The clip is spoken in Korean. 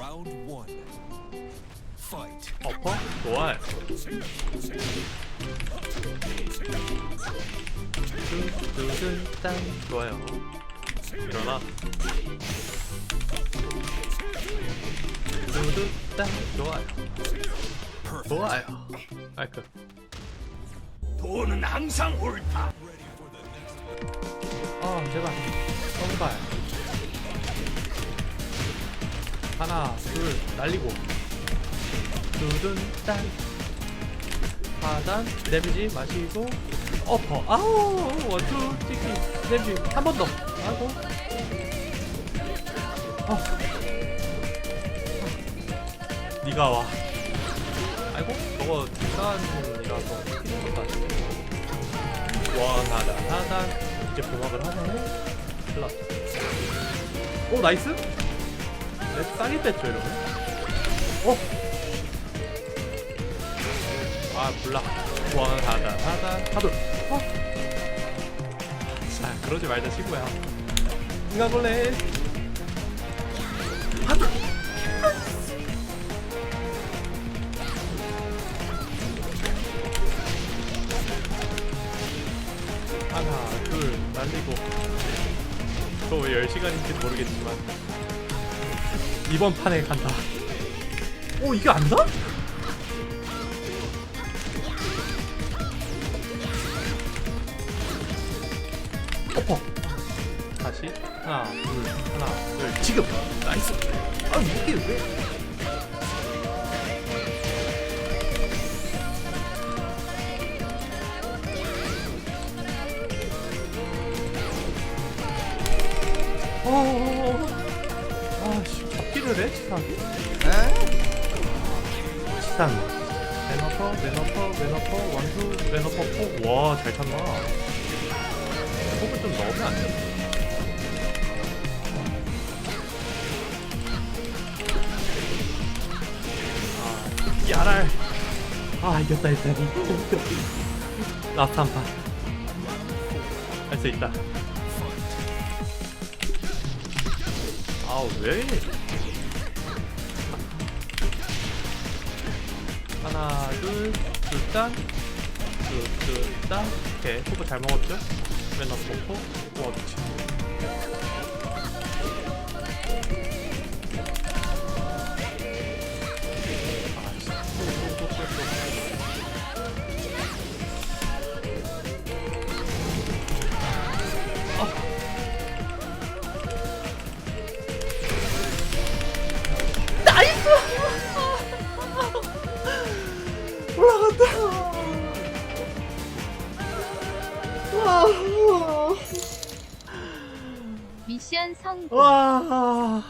Round one. Fight. 어퍼? 좋아요. 뚜뚜뚜딴 좋아요. 일어나. 뚜뚜딴 좋아요. 좋아요. 아이크. 돈은 항상 옳다. 어 제발. 성발. 하나, 둘, 날리고. 두둔 딴. 하단, 데미지 마시고. 어퍼. 아우, 원투, 찍기. 데미지 한 번 더. 아이고. 어. 니가 와. 아이고, 저거 것 같아. 원 하단, 하단. 이제 보막을 하네. 클라. 오, 나이스? 내 싸게 뺐죠, 이러면? 어? 아, 몰라. 원 하단, 하단, 하돌. 어? 자, 그러지 말자, 친구야. 인간벌레. 하돌. 하나, 둘, 날리고. 저왜 10시간인지 모르겠지만. 이번 판에 간다. 오, 이게 안 다? 어퍼. 다시. 하나, 둘, 하나, 둘. 지금! 나이스! 아, 이게 왜? 어, 아씨, 잡기를 해? 치사하게? 치사한 레너퍼, 레너퍼, 레너퍼, 원투, 레너퍼, 폭. 와, 잘 찼나? 폭을 좀 넣으면 안 돼? 아, 야랄. 아, 이겼다, 했다니. 라스트 한 판. 할수 있다. 아우 왜? 하나 둘 둘단 둘둘단 오케이. 후보 잘 먹었죠? 맨날 먹고? 와 미친 미션 성공. 와